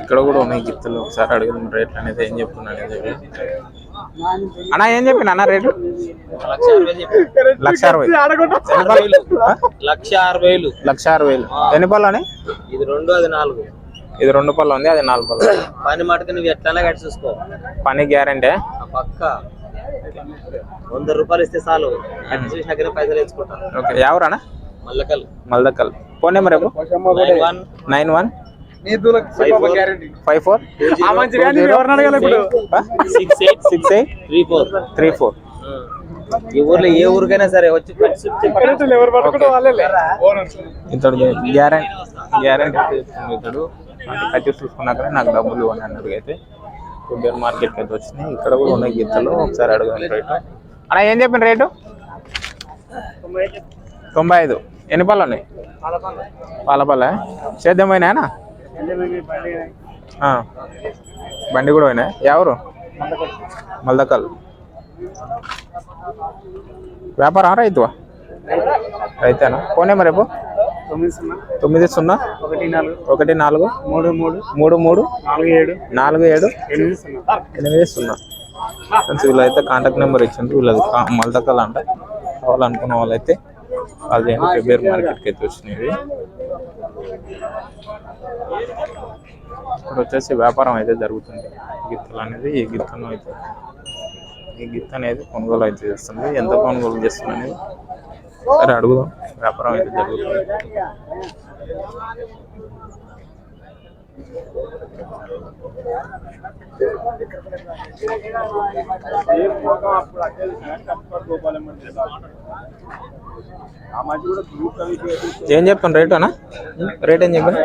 ఇక్కడ కూడా ఉన్నాయి గిత్తలు. ఒకసారి అడుగుదాం రేట్లు అనేది ఏం చెప్పి అన్న ఏం చెప్పిన అన్న రేటు? లక్ష అరవై ఎన్ని పళ్ళు? ఆ? లక్ష అరవై వేలు. లక్ష అరవై వేలు. ఎన్ని పళ్ళు అని ఇది రెండు అది నాలుగు. ఇది రెండు పళ్ళు ఉంది అది నాలుగు పళ్ళు. పని మటుకు నువ్వు ఎట్లా కట్టి చూసుకో. పని గ్యారంటీ? ఆ పక్క. వంద రూపాయలు ఇస్తే చాలు. కట్టి చూసినాకనే పైసలు వేసుకుంటాను ఓకే ఎవరన్నా? మల్లకల్. మల్దక్కల్ ఫోన్ నెంబర్ రేపు nine one. Nine one. Five four six eight six eight three four three four ఈ ఊర్లో ఏ ఊరికైనా సరే వచ్చి ఇతడు గ్యారంటీ గ్యారంటీ ఇతడు. అంటే కట్టి చూసుకున్నాకనే నాకు డబ్బులు ఇవ్వండి అన్నట్టుగా అయితే. కుబేర్ మార్కెట్కి అయితే వచ్చినాయి. ఇక్కడ కూడా ఉన్నాయి గీతలు ఒకసారి అడగండి రేటు. అన్న ఏం చెప్పిన రేటు? తొంభై ఐదు. ఎన్ని పళ్ళు ఉన్నాయి? పాల పళ్ళ. సేద్యం పోయినాయనా? ఆ. బండి కూడా పోయినాయి? ఎవరు? మల్దకల్. వ్యాపారం రైతువా? రైతేనా? ఫోన్ నెంబర్ రేపు తొమ్మిది సున్నా. ఒకటి నాలుగు. ఒకటి నాలుగు మూడు మూడు. మూడు మూడు నాలుగు ఏడు. నాలుగు ఏడు ఎనిమిది సున్నా. ఎనిమిది సున్నా ఫ్రెండ్స్ వీళ్ళైతే కాంటాక్ట్ నెంబర్ ఇచ్చిండ్రు. వీళ్ళది మల్దకల్ అంట. కావాలనుకున్న వాళ్ళైతే చేయండి ఫిబ్రవరి మార్కెట్కి అయితే వచ్చినాయి ఇప్పుడు వచ్చేసి వ్యాపారం అయితే జరుగుతుంది. గిత్తలు అనేది ఈ గిత్తను అయితే. ఈ గిత్త అనేది కొనుగోలు అయితే చేస్తుంది. ఎంత కొనుగోలు చేస్తుంది అనేది సరే అడుగుదాం. వ్యాపారం అయితే జరుగుతుంది. ఏం చెప్తాను? రేట్ అన్న? రేట్ ఏం చెప్పాను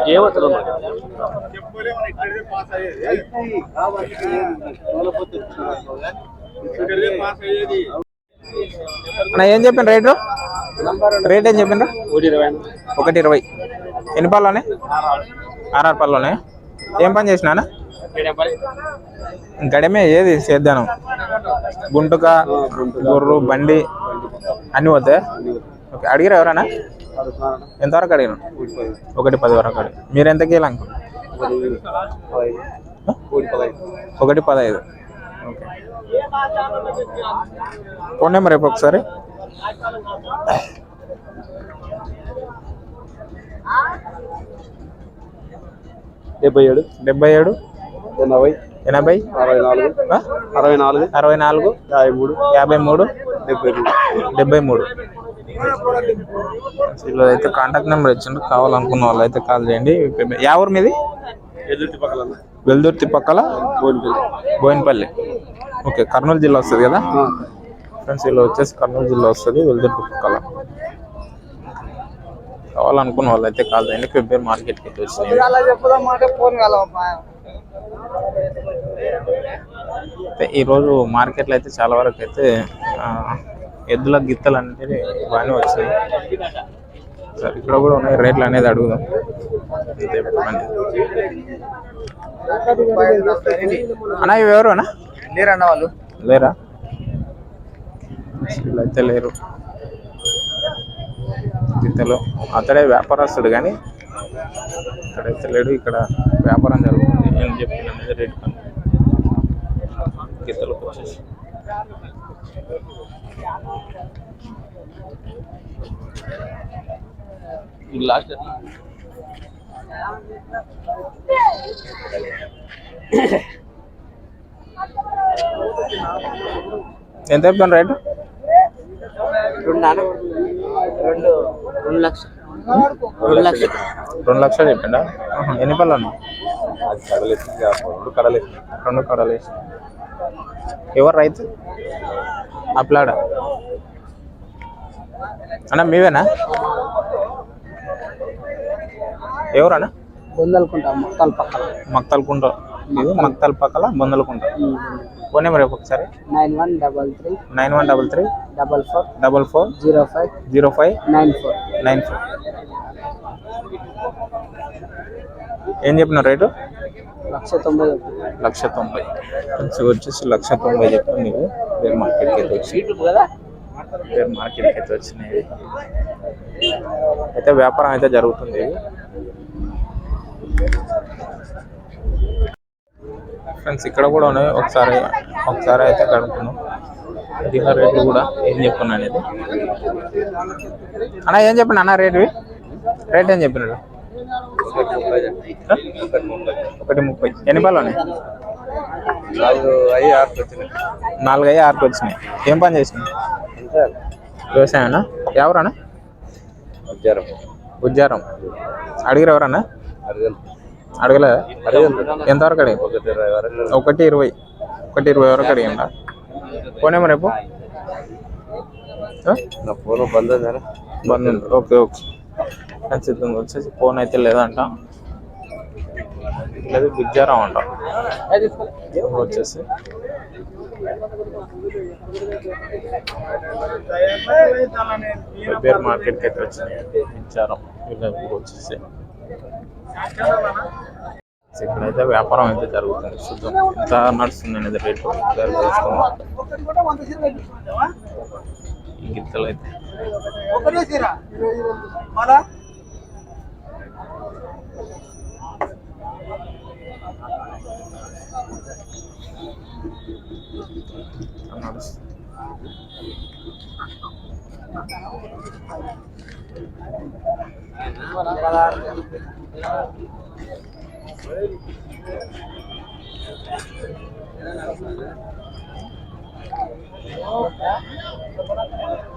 అన్న ఏం చెప్పాను రేటు? రేట్ ఏం చెప్పిన ఒకటి ఇరవై. ఎన్ని పళ్ళనే ఆర్ఆర్ పళ్ళనే ఏం పని చేసినా గడమే ఏది? సేద్యానం గుంటుక గొర్రు బండి అన్నీ పోతాయి. ఓకే అడిగిరా ఎవరైనా? ఎంతవరకు అడిగిన ఒకటి పది వరకు అడిగి మీరు ఎంత కీలు ఒకటి పదహైదు ఓకే. ఫోన్ నెంబర్ రేపు ఒకసారి. డెబ్బై ఏడు. డెబ్బై ఏడు. ఎనభై. ఎనభై. అరవై నాలుగు? అరవై నాలుగు. అరవై నాలుగు. యాభై మూడు. యాభై మూడు. డెబ్బై మూడు డెబ్బై మూడు. వీళ్ళు అయితే కాంటాక్ట్ నెంబర్ ఇచ్చిండ్రు. కావాలనుకున్న వాళ్ళు అయితే కాల్ చేయండి. యా ఊరు మీది? పక్కల వెల్దుర్తి పక్కల? బోయినపల్లి. ఓకే కర్నూలు జిల్లా వస్తుంది కదా? ఫ్రెండ్స్ వీళ్ళు వచ్చేసి కర్నూలు జిల్లా వస్తుంది వెల్దుర్తి పక్కల. కావాలనుకున్న వాళ్ళు అయితే కాల్ చేయండి. ఫిబ్రవరి మార్కెట్కి అయితే వచ్చినాయి అయితే ఈరోజు మార్కెట్లో అయితే చాలా వరకు అయితే ఎద్దుల గిత్తలు అనేది బాగానే వచ్చినాయి. సరే ఇక్కడ కూడా ఉన్నాయి రేట్లు అనేది అడుగుదాం. అంతే. అన్న ఇవి ఎవరు అన్న? లేరన్న వాళ్ళు. లేరా? వీళ్ళైతే లేరు. గిత్తలు. అతడే వ్యాపారస్తుడు కానీ ఇక్కడైతే లేడు. ఇక్కడ వ్యాపారం జరుగుతుంది. ఏం చెప్పిన రేట్ ఇది లాస్ట్ ఎంత చెప్తాను రేటు? రెండు రెండు రెండు లక్షలు రెండు లక్షలు రెండు లక్షలు చెప్పిండా? ఎన్ని పళ్ళు అన్న రెండు కడలేసి రెండు కడలేసి ఎవరు రైతు? అప్లాడ? అన్న మీవేనా? ఎవరన్నా? బొందలుకుంటా మొక్కలు పక్కన. మక్తల్కుంట. ఇది మక్తల్ పక్కల బొందలకుంట. ఫోన్ నెంబర్ ఒకసారి. Nine one double three. Nine one double three. Double four. Double four. Zero five. Zero five. Nine four. Nine four. ఏం చెప్పిన రేటు? లక్ష తొంభై. లక్ష తొంభై. వచ్చి వచ్చేసి లక్ష తొంభై చెప్పాను నీకు వేరే మార్కెట్కి అయితే వచ్చి వేరే మార్కెట్కి అయితే వచ్చినాయి. అయితే వ్యాపారం అయితే జరుగుతుంది. ఫ్రెండ్స్ ఇక్కడ కూడా ఉన్నాయి. ఒకసారి ఒకసారి అయితే కడుపుతున్నాం దీని రేట్లు కూడా ఏం చెప్పున్నా అనేది. అన్న ఏం చెప్పిన అన్న రేటు రేట్ ఏం చెప్పినాడు? ఒకటి ముప్పై. ఎన్ని పాలు ఉన్నాయి? నాలుగు అయ్యి ఆరు వచ్చినాయి. నాలుగు అయ్యి ఆరుకు వచ్చినాయి. ఏం పని చేసినాయి వ్యవసాయమేనా? ఎవరన్నా? ఉద్యారం. ఉజ్జారం అడిగిరు ఎవరన్నా? అడగలే ఎంతవరకు అడిగి ఒకటి ఇరవై ఒకటి ఇరవై. వరకు అడిగిందా? పోనేమో రేపు. ఫోన్ బంద్ బంద్ ఉంది. ఓకే. ఓకే ఖచ్చితంగా వచ్చేసి ఫోన్ అయితే లేదంట. లేదు బిగ్జారాం అంట. వచ్చేసి. పేరు మార్కెట్కి అయితే వచ్చినాయి. బిగ్జారం వీళ్ళ వచ్చేసి. ఇక్కడైతే వ్యాపారం అయితే జరుగుతుంది. చూద్దాం. ఎంత నడుస్తుంది అనేది రేటు తెలుసుకుందాం. ఈ గిత్తలు అయితే Anladım. Thank.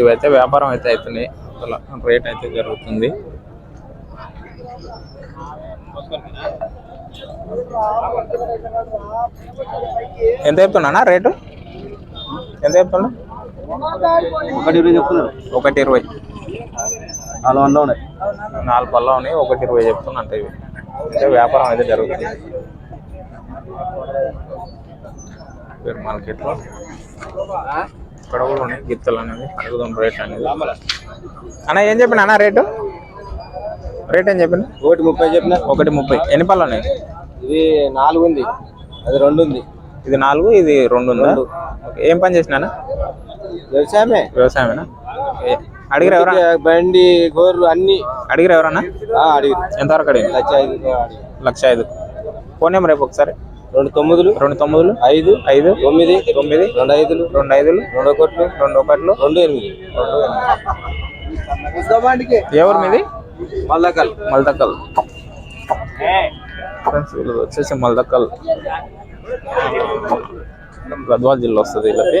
ఇవైతే వ్యాపారం అయితే అవుతున్నాయి రేట్ అయితే జరుగుతుంది. ఎంత చెప్తున్నా రేటు? ఎంత చెప్తున్నా? ఒకటి ఇరవై చెప్తున్నారు. ఒకటి ఇరవై. నాలుగు వందలు ఉన్నాయి. నాలుగు పళ్ళ ఉన్నాయి ఒకటి ఇరవై చెప్తున్నా అంటే ఇవి అంటే వ్యాపారం అయితే జరుగుతుంది. మార్కెట్లో ఇక్కడ కూడా ఉన్నాయి గిత్తలు అనేవి అడుగుదాం రేట్ అనేది. అన్న ఏం చెప్పిన అన్న రేటు? రేట్ ఏం చెప్పిన? ఒకటి ముప్పై చెప్పిన. ఒకటి ముప్పై. ఎన్ని పళ్ళు ఉన్నాయి? ఇది నాలుగు ఉంది. అది రెండు ఉంది. ఇది నాలుగు ఇది రెండు ఉందా? ఓకే. ఏం పని చేసినా వ్యవసాయమే. వ్యవసాయమేనా? అడిగిరా ఎవరా బండి గోర్లు అన్ని. అడిగిరా ఎవరన్నా? అడిగి ఎంతవరకు అడిగింది? లక్ష ఐదు లక్ష ఐదు. ఫోన్ నెంబర్ రేపు ఒకసారి. రెండు తొమ్మిదిలు రెండు తొమ్మిదిలు ఐదు ఐదు తొమ్మిది తొమ్మిది రెండు ఐదులు రెండు ఐదులు రెండు ఒకట్లు రెండు ఒకట్లు రెండు ఎనిమిది. ఎవరు మీది? మల్దక్కల్ వీళ్ళది వచ్చేసి మల్దక్కల్ గద్వాల్ జిల్లా వస్తుంది వీళ్ళకి